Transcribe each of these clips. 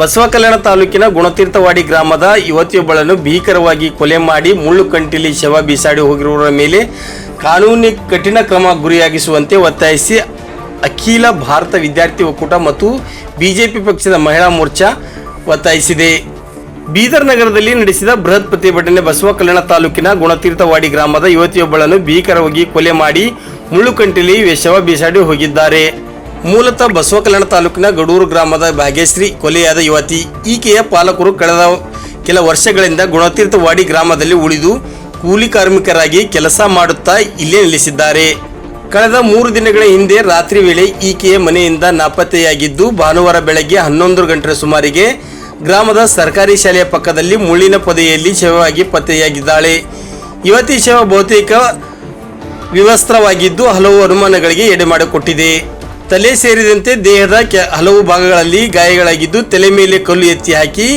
ಬಸವ ಕಲ್ಯಾಣ ತಾಲೂಕಿನ ಗುಣತೀರ್ಥವಾಡಿ ಗ್ರಾಮದ ಯುವತಿಯೊಬ್ಬಳನ್ನು ಭೀಕರವಾಗಿ ಕೊಲೆ ಮಾಡಿ ಮುಳ್ಳು ಕಂಟಿಲಿ ಶವ ಬೀಸಾಡಿ ಹೋಗಿರುವವರ ಮೇಲೆ ಕಾನೂನಿ ಕಠಿಣ ಕ್ರಮ ಗುರಿಯಾಗಿಸುವಂತೆ ಒತ್ತಾಯಿಸಿ ಅಖಿಲ ಭಾರತ ವಿದ್ಯಾರ್ಥಿ ಒಕ್ಕೂಟ ಮತ್ತು ಬಿಜೆಪಿ ಪಕ್ಷದ ಮಹಿಳಾ ಮೋರ್ಚಾ ಒತ್ತಾಯಿಸಿದೆ. ಬೀದರ್ ನಗರದಲ್ಲಿ ನಡೆಸಿದ ಬೃಹತ್ ಪ್ರತಿಭಟನೆ ಬಸವ ಕಲ್ಯಾಣ ತಾಲೂಕಿನ ಗುಣತೀರ್ಥವಾಡಿ ಗ್ರಾಮದ ಯುವತಿಯೊಬ್ಬಳನ್ನು ಭೀಕರವಾಗಿ ಕೊಲೆ ಮಾಡಿ ಮುಳ್ಳುಕಂಟಿಲಿ ಶವ ಬೀಸಾಡಿ ಹೋಗಿದ್ದಾರೆ. ಮೂಲತಃ ಬಸವಕಲ್ಯಾಣ ತಾಲೂಕಿನ ಗಡೂರು ಗ್ರಾಮದ ಭಾಗ್ಯಶ್ರೀ ಕೊಲೆಯಾದ ಯುವತಿ. ಈಕೆಯ ಪಾಲಕರು ಕಳೆದ ಕೆಲ ವರ್ಷಗಳಿಂದ ಗುಣತೀರ್ಥವಾಡಿ ಗ್ರಾಮದಲ್ಲಿ ಉಳಿದು ಕೂಲಿ ಕಾರ್ಮಿಕರಾಗಿ ಕೆಲಸ ಮಾಡುತ್ತಾ ಇಲ್ಲೇ ನೆಲೆಸಿದ್ದಾರೆ. ಕಳೆದ ಮೂರು ದಿನಗಳ ಹಿಂದೆ ರಾತ್ರಿ ವೇಳೆ ಈಕೆಯ ಮನೆಯಿಂದ ನಾಪತ್ತೆಯಾಗಿದ್ದು ಭಾನುವಾರ ಬೆಳಗ್ಗೆ ಹನ್ನೊಂದು ಗಂಟೆ ಸುಮಾರಿಗೆ ಗ್ರಾಮದ ಸರ್ಕಾರಿ ಶಾಲೆಯ ಪಕ್ಕದಲ್ಲಿ ಮುಳ್ಳಿನ ಪೊದೆಯಲ್ಲಿ ಶವವಾಗಿ ಪತ್ತೆಯಾಗಿದ್ದಾಳೆ. ಯುವತಿ ಶವ ಬಹುತೇಕ ವಿವಸ್ತ್ರವಾಗಿದ್ದು ಹಲವು ಅನುಮಾನಗಳಿಗೆ ಎಡೆ ಮಾಡಿಕೊಟ್ಟಿದೆ ತಲೆ ಸೇರಿದಂತೆ ದೇಹದ ಕೆ ಹಲವು ಭಾಗಗಳಲ್ಲಿ ಗಾಯಗಳಾಗಿದ್ದು ತಲೆ ಮೇಲೆ ಕಲ್ಲು ಎತ್ತಿ ಹಾಕಿ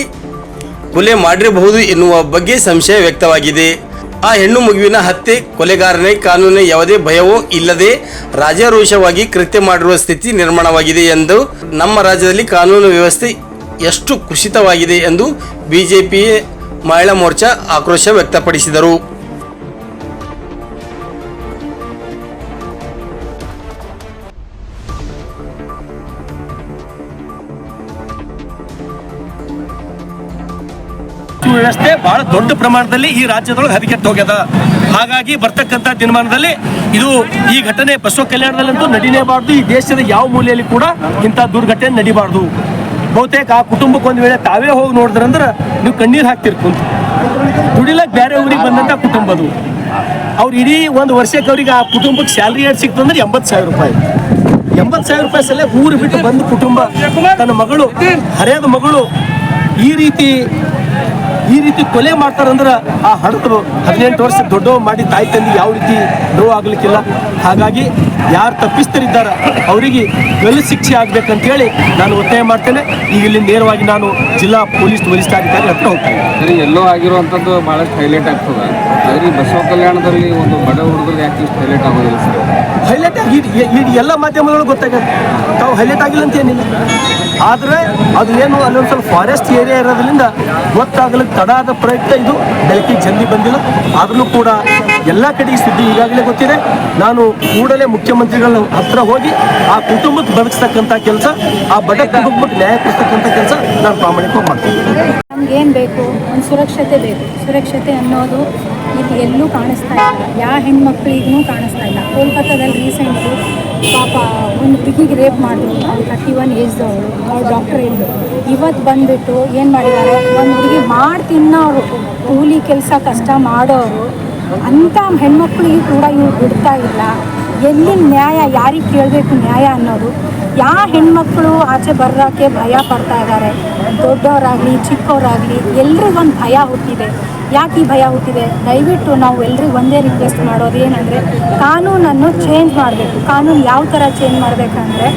ಕೊಲೆ ಮಾಡಿರಬಹುದು ಎನ್ನುವ ಬಗ್ಗೆ ಸಂಶಯ ವ್ಯಕ್ತವಾಗಿದೆ. ಆ ಹೆಣ್ಣು ಮಗುವಿನ ಹತ್ಯೆ, ಕೊಲೆಗಾರನೇ ಕಾನೂನಿನ ಯಾವುದೇ ಭಯವೂ ಇಲ್ಲದೆ ರಾಜಾರೋಷವಾಗಿ ಕೃತ್ಯ ಮಾಡಿರುವ ಸ್ಥಿತಿ ನಿರ್ಮಾಣವಾಗಿದೆ ಎಂದು ನಮ್ಮ ರಾಜ್ಯದಲ್ಲಿ ಕಾನೂನು ವ್ಯವಸ್ಥೆ ಎಷ್ಟು ಕುಸಿತವಾಗಿದೆ ಎಂದು ಬಿಜೆಪಿ ಮಹಿಳಾ ಮೋರ್ಚಾ ಆಕ್ರೋಶ ವ್ಯಕ್ತಪಡಿಸಿದರು. ವ್ಯವಸ್ಥೆ ಬಹಳ ದೊಡ್ಡ ಪ್ರಮಾಣದಲ್ಲಿ ಈ ರಾಜ್ಯದೊಳಗೆ ಹದಗೆಟ್ಟು ಹೋಗ್ಯದ. ಹಾಗಾಗಿ ಬರ್ತಕ್ಕಂಥ ದಿನಮಾನದಲ್ಲಿ ಇದು ಈ ಘಟನೆ ಬಸವ ಕಲ್ಯಾಣದಲ್ಲಂತೂ ನಡೀಲೇಬಾರ್ದು, ಈ ದೇಶದ ಯಾವ ಮೂಲೆಯಲ್ಲಿ ಕೂಡ ಇಂಥ ದುರ್ಘಟನೆ ನಡಿಬಾರ್ದು. ಬಹುತೇಕ ಆ ಕುಟುಂಬಕ್ಕೆ ಒಂದು ವೇಳೆ ತಾವೇ ಹೋಗಿ ನೋಡಿದ್ರಂದ್ರೆ ನೀವು ಕಣ್ಣೀರು ಹಾಕ್ತಿರ್ ಕುಂತು. ದುಡಿಲಕ್ಕೆ ಬೇರೆ ಊರಿಗೆ ಬಂದಂಥ ಕುಟುಂಬ ಅದು. ಅವ್ರು ಇಡೀ ಒಂದು ವರ್ಷಕ್ಕೆ ಅವ್ರಿಗೆ ಆ ಕುಟುಂಬಕ್ಕೆ ಸ್ಯಾಲ್ರಿ ಎಷ್ಟು ಸಿಕ್ತು ಅಂದ್ರೆ ಎಂಬತ್ತು ಸಾವಿರ ರೂಪಾಯಿ. ಎಂಬತ್ತು ಸಾವಿರ ರೂಪಾಯಿ ಸಲ ಊರು ಬಿಟ್ಟು ಬಂದು ಕುಟುಂಬ, ತನ್ನ ಮಗಳು, ಹರಿಯದ ಮಗಳು ಈ ರೀತಿ ಈ ರೀತಿ ಕೊಲೆ ಮಾಡ್ತಾರಂದ್ರೆ ಆ ಹಡತರು ಹದಿನೆಂಟು ವರ್ಷ ದೊಡ್ಡವ ಮಾಡಿ ತಾಯಿ ತಂದೆ ಯಾವ ರೀತಿ ನೋವು ಆಗ್ಲಿಕ್ಕಿಲ್ಲ. ಹಾಗಾಗಿ ಯಾರು ತಪ್ಪಿಸ್ತರಿದ್ದಾರೆ ಅವರಿಗೆ ಗಲ್ಲು ಶಿಕ್ಷೆ ಆಗ್ಬೇಕಂತೇಳಿ ನಾನು ಒತ್ತಾಯ ಮಾಡ್ತೇನೆ. ಈಗ ಇಲ್ಲಿ ನೇರವಾಗಿ ನಾನು ಜಿಲ್ಲಾ ಪೊಲೀಸ್ ವರಿಷ್ಠಾಧಿಕಾರಿ ಹತ್ರ ಹೋಗ್ತೇನೆ. ಎಲ್ಲೋ ಆಗಿರುವಂಥದ್ದು ಭಾಳಷ್ಟು ಹೈಲೈಟ್ ಆಗ್ತದೆ. ಆದರೆ ಬಸವ ಕಲ್ಯಾಣದಲ್ಲಿ ಒಂದು ಬಡ ಹುಡುಗರು ಯಾಕೆ ಇಷ್ಟು ಹೈಲೈಟ್ ಆಗೋದಿಲ್ಲ ಸರ್? ಹೈಲೈಟ್ ಆಗಿ ಎಲ್ಲ ಮಾಧ್ಯಮಗಳು ಗೊತ್ತಾಗತ್ತೆ. ತಾವು ಹೈಲೈಟ್ ಆಗಿಲ್ಲ ಅಂತ ಏನಿಲ್ಲ. ಆದರೆ ಅದು ಏನು ಅಲ್ಲೊಂದು ಸ್ವಲ್ಪ ಫಾರೆಸ್ಟ್ ಏರಿಯಾ ಇರೋದ್ರಿಂದ ಗೊತ್ತಾಗಲಿಕ್ಕೆ ತಡ ಆದ ಪ್ರಯತ್ನ ಇದು. ಬೆಳಕಿಗೆ ಜಲ್ದಿ ಬಂದಿಲ್ಲ. ಆದರೂ ಕೂಡ ಎಲ್ಲ ಕಡೆ ಈ ಸುದ್ದಿ ಈಗಾಗಲೇ ಗೊತ್ತಿದೆ. ನಾನು ಕೂಡಲೇ ಮುಖ್ಯಮಂತ್ರಿಗಳ ಹತ್ರ ಹೋಗಿ ಆ ಕುಟುಂಬಕ್ಕೆ ಬದುಕಿಸ್ತಕ್ಕಂಥ ಕೆಲಸ, ಆ ಬಡ ಕುಟುಂಬಕ್ಕೆ ನ್ಯಾಯ ಕೊಡ್ತಕ್ಕಂಥ ಕೆಲಸ ನಾನು ಪ್ರಾಮಾಣಿಕವಾಗಿ ಮಾಡ್ತೀನಿ. ನಮ್ಗೇನು ಬೇಕು? ಒಂದು ಸುರಕ್ಷತೆ ಬೇಕು. ಸುರಕ್ಷತೆ ಅನ್ನೋದು ಇಲ್ಲಿ ಎಲ್ಲೂ ಕಾಣಿಸ್ತಾ ಇಲ್ಲ. ಯಾವ ಹೆಣ್ಮಕ್ಳಿಗೂ ಕಾಣಿಸ್ತಾ ಇಲ್ಲ. ಕೋಲ್ಕತ್ತಾದಲ್ಲಿ ರೀಸೆಂಟ್ಲಿ ಪಾಪ ಒಂದು ಹುಡುಗಿಗೆ ರೇಪ್ ಮಾಡಿದ್ರು ತರ್ಟಿ ಒನ್ ಏಜ್ದವರು ಅವ್ರು ಡಾಕ್ಟರ್ ಹೇಳಿದ್ರು ಇವತ್ತು ಬಂದುಬಿಟ್ಟು ಏನು ಮಾಡಿದ್ದಾರೆ ಒಂದು ಹುಡುಗಿ ಮಾಡಿ ತಿನ್ನೋರು ಕೂಲಿ ಕೆಲಸ ಕಷ್ಟ ಮಾಡೋರು. ಅಂಥ ಈಗ ಕೂಡ ಇವ್ರು ಬಿಡ್ತಾ ಇಲ್ಲ. ಎಲ್ಲಿ ನ್ಯಾಯ, ಯಾರಿಗೆ ಕೇಳಬೇಕು ನ್ಯಾಯ ಅನ್ನೋದು. ಯಾವ ಹೆಣ್ಮಕ್ಳು ಆಚೆ ಬರೋಕ್ಕೆ ಭಯ ಪಡ್ತಾ ಇದ್ದಾರೆ ದೊಡ್ಡವರಾಗಲಿ ಚಿಕ್ಕವರಾಗಲಿ ಎಲ್ರಿಗೊಂದು ಭಯ ಹುಟ್ಟಿದೆ. ಯಾಕೆ ಈ ಭಯ ಹುಟ್ಟಿದೆ? ದಯವಿಟ್ಟು ನಾವು ಎಲ್ರಿಗೂ ಒಂದೇ ರಿಕ್ವೆಸ್ಟ್ ಮಾಡೋದು ಏನಂದರೆ, ಕಾನೂನನ್ನು ಚೇಂಜ್ ಮಾಡಬೇಕು. ಕಾನೂನು ಯಾವ ಥರ ಚೇಂಜ್ ಮಾಡಬೇಕಂದ್ರೆ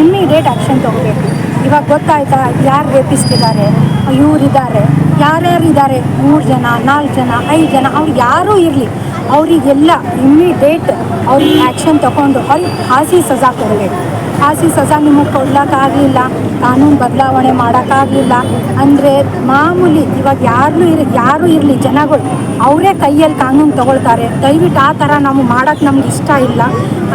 ಇಮ್ಮಿಡಿಯೇಟ್ ಆ್ಯಕ್ಷನ್ ತೊಗೋಬೇಕು. ಇವಾಗ ಗೊತ್ತಾಯ್ತಾ? ಯಾರು ರೇಪಿಸ್ತಿದ್ದಾರೆ? ಇವರಿದ್ದಾರೆ. ಯಾರ್ಯಾರು ಇದ್ದಾರೆ ಮೂರು ಜನ, ನಾಲ್ಕು ಜನ, ಐದು ಜನ, ಅವ್ರು ಯಾರೂ ಇರಲಿ. ಅವರಿಗೆಲ್ಲ ಇಮ್ಮಿಡಿಯೇಟ್ ಅವ್ರಿಗೆ ಆ್ಯಕ್ಷನ್ ತಗೊಂಡು ಅವ್ರಿಗೆ ಹಾಸಿ ಸಜಾ ಕೊಡಬೇಕು. ಫಾಸಿ ಸಜಾ ನಿಮಗೆ ಕೊಡ್ಲಿಕ್ಕಾಗಲಿಲ್ಲ ಕಾನೂನು ಬದಲಾವಣೆ ಮಾಡೋಕ್ಕಾಗಲಿಲ್ಲ. ಅಂದರೆ ಮಾಮೂಲಿ ಇವಾಗ ಯಾರು ಇರ, ಯಾರು ಇರಲಿ ಜನಗಳು ಅವರೇ ಕೈಯಲ್ಲಿ ಕಾನೂನು ತಗೊಳ್ತಾರೆ. ದಯವಿಟ್ಟು ಆ ಥರ ನಾವು ಮಾಡೋಕ್ಕೆ ನಮ್ಗೆ ಇಷ್ಟ ಇಲ್ಲ.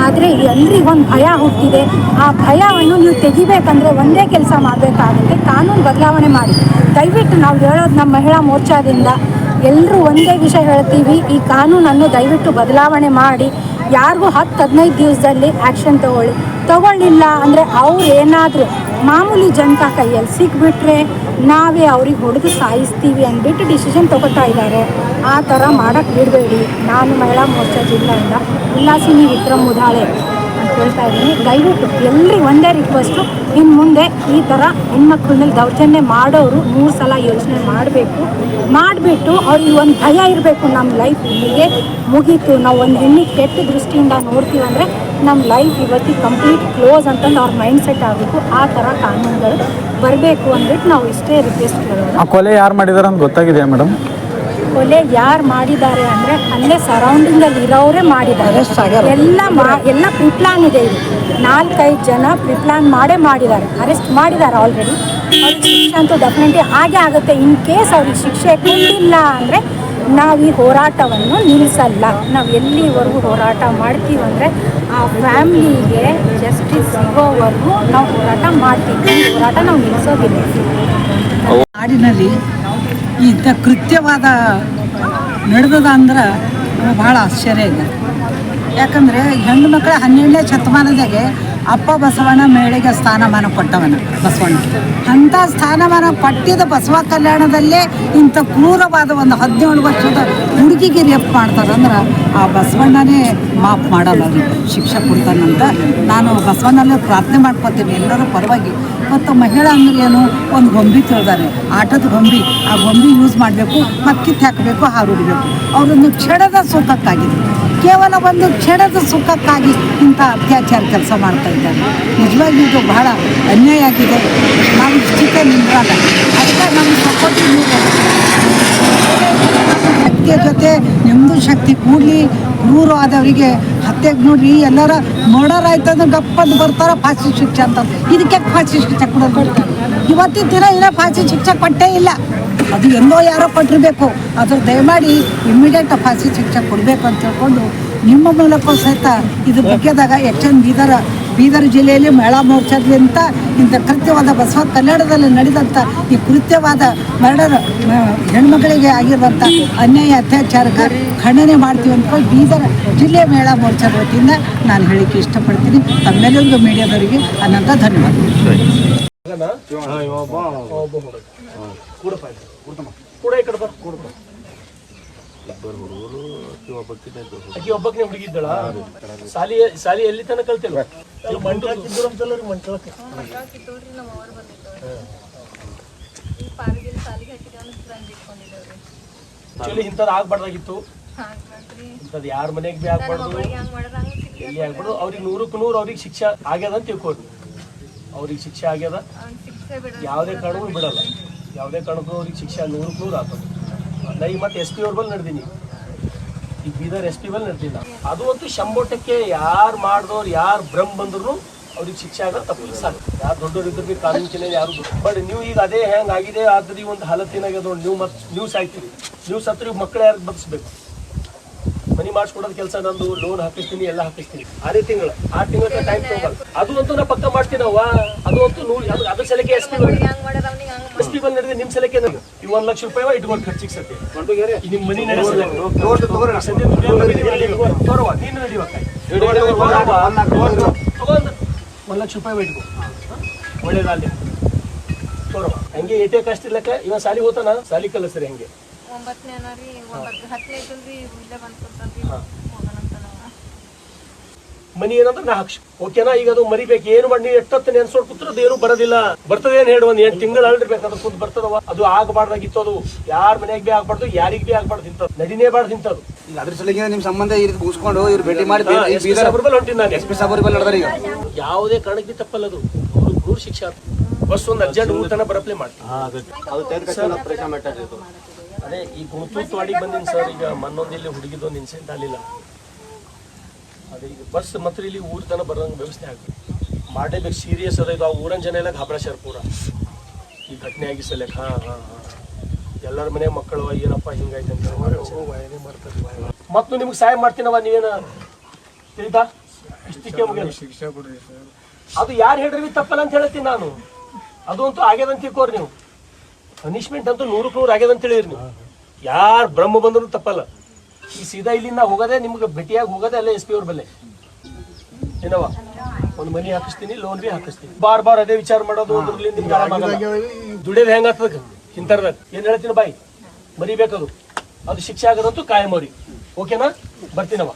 ಆದರೆ ಎಲ್ರಿಗೊಂದು ಭಯ ಹುಟ್ಟಿದೆ. ಆ ಭಯವನ್ನು ನೀವು ತೆಗಿಬೇಕಂದ್ರೆ ಒಂದೇ ಕೆಲಸ ಮಾಡಬೇಕಾಗುತ್ತೆ. ಕಾನೂನು ಬದಲಾವಣೆ ಮಾಡಿ. ದಯವಿಟ್ಟು ನಾವು ಹೇಳೋದು ನಮ್ಮ ಮಹಿಳಾ ಮೋರ್ಚಾದಿಂದ ಎಲ್ಲರೂ ಒಂದೇ ವಿಷಯ ಹೇಳ್ತೀವಿ. ಈ ಕಾನೂನನ್ನು ದಯವಿಟ್ಟು ಬದಲಾವಣೆ ಮಾಡಿ. ಯಾರಿಗೂ ಹತ್ತು ಹದಿನೈದು ದಿವಸದಲ್ಲಿ ಆ್ಯಕ್ಷನ್ ತಗೊಳ್ಳಿ. ತಗೊಳ್ಳಿಲ್ಲ ಅಂದರೆ ಅವ್ರು ಏನಾದರೂ ಮಾಮೂಲಿ ಜನತ ಕೈಯಲ್ಲಿ ಸಿಕ್ಬಿಟ್ರೆ ನಾವೇ ಅವ್ರಿಗೆ ಹೊಡೆದು ಸಾಯಿಸ್ತೀವಿ ಅಂದ್ಬಿಟ್ಟು ಡಿಸಿಷನ್ ತಗೋತಾ ಇದ್ದಾರೆ. ಆ ಥರ ಮಾಡೋಕ್ಕೆ ಬಿಡಬೇಡಿ. ನಾನು ಮಹಿಳಾ ಮೋರ್ಚಾ ಜಿಲ್ಲೆಯಿಂದ ಉಲ್ಲಾಸಿನಿ ವಿಕ್ರಮ್ ಮುದಾಳೆ ಅಂತ ಹೇಳ್ತಾ ಇದ್ದೀನಿ. ದಯವಿಟ್ಟು ಎಲ್ಲರಿಗೂ ಒಂದೇ ರಿಕ್ವೆಸ್ಟು ಇನ್ನು ಮುಂದೆ ಈ ಥರ ಹೆಣ್ಮಕ್ಳ ಮೇಲೆ ದೌರ್ಜನ್ಯ ಮಾಡೋರು ಮೂರು ಸಲ ಯೋಚನೆ ಮಾಡಬೇಕು. ಮಾಡಿಬಿಟ್ಟು ಅವ್ರಿಗೆ ಒಂದು ಭಯ ಇರಬೇಕು ನಮ್ಮ ಲೈಫ್ ಇಲ್ಲಿಗೆ ಮುಗೀತು. ನಾವು ಒಂದು ಹೆಣ್ಣಿಗೆ ಕೆಟ್ಟ ದೃಷ್ಟಿಯಿಂದ ನೋಡ್ತೀವಿ ಅಂದರೆ ನಮ್ಮ ಲೈಫ್ ಇವತ್ತಿಗೆ ಕಂಪ್ಲೀಟ್ ಕ್ಲೋಸ್ ಅಂತಂದು ಅವ್ರ ಮೈಂಡ್ ಸೆಟ್ ಆಗಬೇಕು ಆ ಥರ ಕಾನೂನುಗಳು ಬರಬೇಕು ಅಂದ್ಬಿಟ್ಟು ನಾವು ಇಷ್ಟೇ ರಿಕ್ವೆಸ್ಟ್ ಕೇಳೋದು. ಆ ಕೊಲೆ ಯಾರು ಮಾಡಿದಾರೆ ಅಂತ ಗೊತ್ತಾಗಿದೆ ಮೇಡಮ್? ಕೊಲೆ ಯಾರು ಮಾಡಿದ್ದಾರೆ ಅಂದರೆ ಅಲ್ಲೇ ಸರೌಂಡಿಂಗಲ್ಲಿ ಇರೋರೇ ಮಾಡಿದ್ದಾರೆ. ಎಲ್ಲ ಮಾ ಎಲ್ಲ ಪ್ರಿಪ್ಲಾನ್ ಇದೆ ಇದು ನಾಲ್ಕೈದು ಜನ ಪ್ರಿಪ್ಲಾನ್ ಮಾಡೇ ಮಾಡಿದ್ದಾರೆ ಅರೆಸ್ಟ್ ಮಾಡಿದ್ದಾರೆ ಆಲ್ರೆಡಿ ಅವ್ರಿಗೆ ಶಿಕ್ಷೆ ಅಂತೂ ಡೆಫಿನೆಟ್ಲಿ ಹಾಗೆ ಆಗುತ್ತೆ. ಇನ್ ಕೇಸ್ ಅವ್ರಿಗೆ ಶಿಕ್ಷೆ ಕೊಟ್ಟಿಲ್ಲ ಅಂದರೆ ನಾವು ಈ ಹೋರಾಟವನ್ನು ನಿಲ್ಲಿಸಲ್ಲ. ನಾವು ಎಲ್ಲಿವರೆಗೂ ಹೋರಾಟ ಮಾಡ್ತೀವಿ ಅಂದರೆ ಆ ಫ್ಯಾಮಿಲಿಗೆ ಜಸ್ಟಿಸ್ ಸಿಗೋವರೆಗೂ ನಾವು ಹೋರಾಟ ಮಾಡ್ತೀವಿ. ಈ ಹೋರಾಟ ನಾವು ನಿಲ್ಲಿಸೋದಿಲ್ಲ. ನಾಡಿನಲ್ಲಿ ಇಂಥ ಕೃತ್ಯವಾದ ನಡೆದದ ಅಂದ್ರೆ ಭಾಳ ಆಶ್ಚರ್ಯ ಇದೆ. ಯಾಕಂದರೆ ಹೆಣ್ಣು ಮಕ್ಕಳ ಹನ್ನೆರಡನೇ ಶತಮಾನದಾಗೆ ಅಪ್ಪ ಬಸವಣ್ಣ ಮೇಳಿಗೆ ಸ್ಥಾನಮಾನ ಕೊಟ್ಟವನ ಬಸವಣ್ಣ. ಅಂಥ ಸ್ಥಾನಮಾನ ಪಟ್ಟಿದ ಬಸವ ಕಲ್ಯಾಣದಲ್ಲೇ ಇಂಥ ಕ್ರೂರವಾದ ಒಂದು ಹದಿನೇಳು ವರ್ಷದ ಹುಡುಗಿಗೆ ರೇಪ್ ಮಾಡ್ತಾರಂದ್ರೆ ಆ ಬಸವಣ್ಣನೇ ಮಾಫ್ ಮಾಡಲ್ಲ ಶಿಕ್ಷೆ ಕೊಡ್ತಾನಂತ ನಾನು ಬಸವಣ್ಣಲ್ಲೇ ಪ್ರಾರ್ಥನೆ ಮಾಡ್ಕೊತೀನಿ. ಎಲ್ಲರೂ ಪರವಾಗಿ. ಮತ್ತು ಮಹಿಳಾ ಅಂದ್ರೆ ಏನು? ಒಂದು ಗೊಂಬಿ ತಿಳಿದಾರೆ ಆಟದ ಗೊಂಬಿ. ಆ ಗೊಂಬಿ ಯೂಸ್ ಮಾಡಬೇಕು. ಮತ್ತು ಕಿತ್ತು ಹಾಕಬೇಕು ಹಾರುಡಬೇಕು ಅವರೊಂದು ಕ್ಷಣದ ಸುಖಕ್ಕಾಗಿದೆ ಕೇವಲ ಒಂದು ಕ್ಷಣದ ಸುಖಕ್ಕಾಗಿ ಇಂಥ ಅತ್ಯಾಚಾರ ಕೆಲಸ ಮಾಡ್ತಾ ಇದ್ದಾರೆ ನಿಜವಾಗಿ ಇದು ಬಹಳ ಅನ್ಯಾಯ ಆಗಿದೆ. ನಾವು ಇಷ್ಟಕ್ಕೆ ನಿಂದ್ರಲ್ಲ. ಅದಕ್ಕೆ ನಮ್ಮ ಸಪೋರ್ಟ್ ಶಕ್ತಿಯ ಜೊತೆ ನಿಮ್ಮದು ಶಕ್ತಿ ಕೂಡಲಿ ಕ್ರೂರು ಆದವರಿಗೆ ಹತ್ಯೆಗೆ ನೋಡ್ರಿ ಎಲ್ಲರ ಮರ್ಡರ್ ಆಯ್ತಂದ್ರೆ ಗಪ್ಪಂದು ಬರ್ತಾರ ಫಾಸಿ ಶಿಕ್ಷೆ ಅಂತ ಇದಕ್ಕೆ ಫಾಸಿ ಶಿಕ್ಷೆ ಕೊಡೋದು ಇವತ್ತಿನ ದಿನ ಇಲ್ಲ ಫಾಸಿ ಶಿಕ್ಷೆ ಕೊಟ್ಟೇ ಇಲ್ಲ. ಅದು ಎಲ್ಲೋ ಯಾರೋ ಕೊಟ್ಟಿರಬೇಕು. ಅದ್ರ ದಯಮಾಡಿ ಇಮ್ಮಿಡಿಯೇಟ್ ಫಾಸಿ ಶಿಕ್ಷೆ ಕೊಡಬೇಕು ಅಂತ ಹೇಳ್ಕೊಂಡು ನಿಮ್ಮ ಮೂಲಕ ಸಹಿತ ಇದ್ರ ಬಗ್ಗೆದಾಗ ಎಚ್ ಎನ್ ಬೀದರ ಬೀದರ್ ಜಿಲ್ಲೆಯಲ್ಲಿ ಮಹಿಳಾ ಮೋರ್ಚಾದ್ಯಂತ ಇಂಥ ಕೃತ್ಯವಾದ ಬಸವ ಕನ್ನಡದಲ್ಲಿ ನಡೆದಂಥ ಈ ಕೃತ್ಯವಾದ ಮರ್ಡರ್ ಹೆಣ್ಮಕ್ಕಳಿಗೆ ಆಗಿರುವಂಥ ಅನ್ಯಾಯ ಅತ್ಯಾಚಾರಕ್ಕೆ ಖಂಡನೆ ಮಾಡ್ತೀವಿ ಅಂತ ಬೀದರ್ ಜಿಲ್ಲೆ ಮಹಿಳಾ ಮೋರ್ಚಾದ ವತಿಯಿಂದ ನಾನು ಹೇಳಿಕೆ ಇಷ್ಟಪಡ್ತೀನಿ. ತಮ್ಮೆಲ್ಲರಿಗೂ ಮೀಡಿಯಾದವರಿಗೆ ಅನಂತ ಧನ್ಯವಾದಗಳು. ಕೂಡ ಹುಡುಗರು ಅಕ್ಕಿ ಒಬ್ಬಕ್ಕಿನ. ಆಕಿ ಒಬ್ಬಕ್ಕೆ ಹುಡುಗಿದ್ದಳ? ಸಾಲಿ ಸಾಲಿ ಎಲ್ಲಿ ತನಕ ಕಲ್ತಿಲ್ಲ ಆಕ್ಚುಲಿ ಇಂಥದ್ದು ಆಗ್ಬಾರ್ದಾಗಿತ್ತು. ಇಂಥದ್ದು ಯಾರ ಮನೆಗೆ ಭೀ ಆಗ್ಬಾರ್ದು. ಎಲ್ಲಿ ಆಗ್ಬಾರ್ದು. ಅವ್ರಿಗೆ ನೂರಕ್ಕೆ ನೂರು ಅವ್ರಿಗೆ ಶಿಕ್ಷೆ ಆಗ್ಯದ ಅಂತ ತಿಳ್ಕೊರಿ ಅವ್ರಿಗೆ ಶಿಕ್ಷೆ ಆಗ್ಯದ. ಯಾವುದೇ ಕಾರಣಕ್ಕೂ ಬಿಡಲ್ಲ. ಯಾವುದೇ ಕಾರಣಕ್ಕೂ ಅವ್ರಿಗೆ ಶಿಕ್ಷೆ ನೂರಕ್ಕೆ ನೂರು ಆಗ್ತದೆ ನಾ ಈಗ ಮತ್ತೆ ಎಸ್ ಪಿ ಅವ್ರ ಬಲ್ಲಿ ನಡೆದೀನಿ. ಈಗ ಬೀದರ್ ಎಸ್ ಪಿ ಬಲ್ ನಡ್ದಿಲ್ಲ. ಅದು ಅಂತೂ ಶಂಬೋಟಕ್ಕೆ ಯಾರು ಮಾಡಿದವ್ರು, ಯಾರು ಭ್ರಮ್ ಬಂದ್ರು ಅವ್ರಿಗೆ ಶಿಕ್ಷೆ ಆಗ ತಪ್ಪಿಲ್ಲ ಸಾಕು. ಯಾರು ದೊಡ್ಡವ್ರು ಇದ್ರು ಬಿ ಕಾನೂನು ಚಿಹ್ನೆ ಯಾರು ಬಟ್ ನೀವು ಈಗ ಅದೇ ಹೆಂಗ್ ಆಗಿದೆ, ಆದ್ರೆ ಈ ಒಂದು ಹಾಲತ್ತಿನಾಗ್ಯದ ನೋಡಿ, ನೀವು ಮತ್ತೆ ನೀವು ಸಾಯ್ತೀರಿ. ನೀವು ಸತ್ರಿ ಮಕ್ಕಳು ಯಾರು ಬದಸ್ಬೇಕು? ಮಾಡಿಸ್ಕೊಡೋದು ಕೆಲಸ ನಂದು ಲೋನ್ ಹಾಕಿಸ್ತೀನಿ ಎಲ್ಲ ಹಾಕಿಸ್ತೀನಿ. ಆರೇ ತಿಂಗಳು ಆ ತಿಂಗಳ ಟೈಮ್ ತಗೋಬಾರ್ದು ಅದು ಅಂತೂ ನಾ ಪಕ್ಕ ಮಾಡ್ತೀನವ್ವ ಅದು ಅಂತೂ ನೂರು ಅದು ಅದ್ರ ಸಲಕ್ಕೆ ಎಸ್ ಪಿ ಎಸ್ ಪಿ ಬಂದ್ರೆ ನಿಮ್ ನಿಮ್ಮ ಸಲಕ್ಕೆ ನಾನು ಈ ಒಂದ್ ಲಕ್ಷ ರೂಪಾಯಿ ಇಟ್ಕೊಂಡು ಖರ್ಚಿಗೆ ಸತ್ಯ. ನಿಮ್ ನಿಮ್ಮ ಮನಿ ನಡೆಸ ಸದ್ಯ ತೋರವ್ವ, ನೀನು ತಗೊಂಡ್. ಒಂದ್ ಲಕ್ಷ ರೂಪಾಯಿ ಇಟ್ಕೋ. ಒಳ್ಳೇದಾಗಲಿ ತೋರವ. ಹಂಗೆ ಏಟೇ ಕಷ್ಟ ಇಲ್ಲಕ್ಕ ಇವ ಸಾಲಿ ಹೋತಾನ ಸಾಲಿ ಕಲಿಸ್ರಿ ಹಂಗೆ. ಒಂಬತ್ತನೇ ರೀ ಒಂಬತ್ತು ಹತ್ತನೇ ಐತಲ್ರಿ ಇಲ್ಲೇ ಬಂದ್ ಕೊಡ್ತಾರ್ರಿ ನಾವು. ಮನಿ ಏನಂದ್ರೆ ನಾ ಹಾಕ್ಸ್ ಓಕೆನಾ ಈಗ ಅದು ಮರಿಬೇಕು. ಏನು ಮಾಡಿ ನೀವು ಎಷ್ಟೊತ್ತು ನೆನ್ಸೋಡ್ ಕೂತ್ರೆ ಅದು ಏನು ಬರೋದಿಲ್ಲ. ಬರ್ತದೆ ಏನ್ ಹೇಳಿ ಒಂದ್ ಎಂಟು ತಿಂಗಳು ಅದು ಕೂತ್ ಬರ್ತದವ ಅದು ಆಗಬಾರ್ದಾಗಿತ್ತು ಅದು ಯಾರ ಮನೆಗೆ ಬಿ ಆಗ್ಬಾರ್ದು ಯಾರಿಗ್ ಬಿ ಆಗ್ಬಾರ್ದು ಇಂಥದ್ದು. ನಡಿನೇ ಬಾರ್ದು ಇಂಥದ್ದು. ಈಗ ಅದ್ರ ಸಲಿಗೆ ನಿಮ್ ಸಂಬಂಧ ಈ ರೀತಿ ಮುಗಿಸ್ಕೊಂಡು ಇವ್ರು ಭೇಟಿ ಮಾಡಿ ಹೊಂಟಿದ್ದಾರೆ ಪಿ ಸಾಬ್ರ ಬಲ್ಲಿ ಹೊಂಟಿನಿ ನಾನು. ಎಸ್ ಪಿ ಸಾಬರ್ ಬಲ್ಲಿ ನಡೆದಾರ ಈಗ. ಯಾವುದೇ ಕಾರಣಕ್ಕೆ ತಪ್ಪಲ್ಲ ಅದು. ಅವ್ರು ಕ್ರೂರ್ ಶಿಕ್ಷೆ ಬಸ್ ಒಂದು ಅರ್ಜೆಂಟ್ ಊಟನ ಬರಪ್ಲೆ ಮಾಡಿ ಅದೇ ಈ ಮಾಡಿ ಬಂದಿನಿ ಸರ್ ಈಗ ಮನ್ನೊಂದಿಲ್ಲಿ ಹುಡುಗಿದೊಂದು ಇನ್ಸಿಡೆಂಟ್ ಆಗಲಿಲ್ಲ. ಅದೇ ಈಗ ಬಸ್ ಮಾತ್ರ ಇಲ್ಲಿ ಊರ ತನಕ ಬರೋಂಗೆ ವ್ಯವಸ್ಥೆ ಆಗ್ಬೇಕು. ಮಾಡಲೇಬೇಕು ಸೀರಿಯಸ್ ಅದ ಇದು ಆ ಊರನ್ ಜನ ಎಲ್ಲ ಘಾಬರಾಶ್ಯಾರ ಪೂರ. ಈ ಘಟನೆ ಆಗಿ ಸಲಕ್ ಹಾ ಹಾಂ ಹಾಂ. ಎಲ್ಲರ ಮನೆ ಮಕ್ಕಳು ಏನಪ್ಪ ಹಿಂಗಾಯ್ತು ಅಂತ ಮತ್ತು ನಿಮ್ಗೆ ಸಹಾಯ ಮಾಡ್ತೀನವ ನೀವೇನ? ತಿಳಿತಾ ಇಷ್ಟಕ್ಕೆ ಅದು ಯಾರು ಹೇಳ್ರಿ ತಪ್ಪಲ್ಲ ಅಂತ ಹೇಳ್ತೀನಿ ನಾನು. ಅದು ಅಂತೂ ಆಗ್ಯದಂತ ತಿಳ್ಕೋರಿ ನೀವು. ಪನಿಷ್ಮೆಂಟ್ ಅಂತೂ ನೂರು ನೂರು ಆಗ್ಯದ ಅಂತ ಹೇಳಿರಿ ನೀವು. ಯಾರು ಬ್ರಹ್ಮ ಬಂದ್ರು ತಪ್ಪಲ್ಲ. ಈ ಸೀದಾ ಇಲ್ಲಿಂದ ಹೋಗದೆ ನಿಮ್ಗೆ ಭೇಟಿಯಾಗಿ ಹೋಗೋದೇ ಅಲ್ಲೇ ಎಸ್ ಪಿ ಅವ್ರ ಬಲ್ಲೆ. ಏನವ ಒಂದು ಮನಿ ಹಾಕಿಸ್ತೀನಿ ಲೋನ್ ಬಿ ಹಾಕಿಸ್ತೀನಿ. ಬಾರ್ ಬಾರ್ ಅದೇ ವಿಚಾರ ಮಾಡೋದು ನಿಮ್ಗೆ ದುಡಿಯೋದು ಹೆಂಗಾಗ್ತದ ಇಂಥರ್ದಾಗ ಏನ್ ಹೇಳ್ತೀನಿ ಬಾಯಿ? ಮರಿಬೇಕದು. ಅದು ಶಿಕ್ಷೆ ಆಗೋದಂತೂ ಕಾಯಂ ಓಕೆನಾ? ಬರ್ತೀನವ